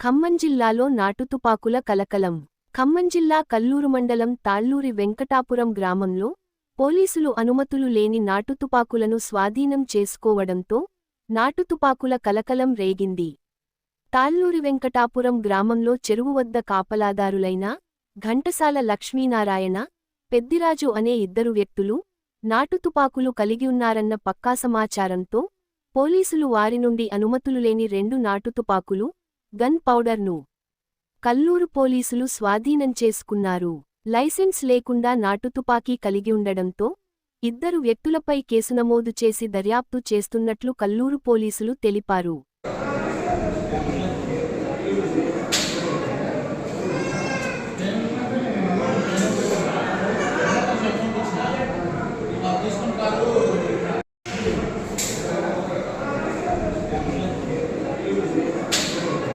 ఖమ్మం జిల్లాలో నాటుతుపాకుల కలకలం. ఖమ్మం జిల్లా కల్లూరు మండలం తాళ్ళూరి వెంకటాపురం గ్రామంలో పోలీసులు అనుమతులు లేని నాటుతుపాకులను స్వాధీనం చేసుకోవడంతో నాటుతుపాకుల కలకలం రేగింది. తాళ్ళూరి వెంకటాపురం గ్రామంలో చెరువు వద్ద కాపలాదారులైన ఘంటసాల లక్ష్మీనారాయణ పెద్దిరాజు అనే ఇద్దరు వ్యక్తులు నాటుతుపాకులు కలిగి ఉన్నారన్న పక్కా సమాచారంతో పోలీసులు వారి నుండి అనుమతులు లేని రెండు నాటుతుపాకులు గన్ పౌడర్ను కల్లూరు పోలీసులు స్వాధీనం చేసుకున్నారు. లైసెన్స్ లేకుండా నాటుతుపాకీ కలిగి ఉండడంతో ఇద్దరు వ్యక్తులపై కేసు నమోదు చేసి దర్యాప్తు చేస్తున్నట్లు కల్లూరు పోలీసులు తెలిపారు.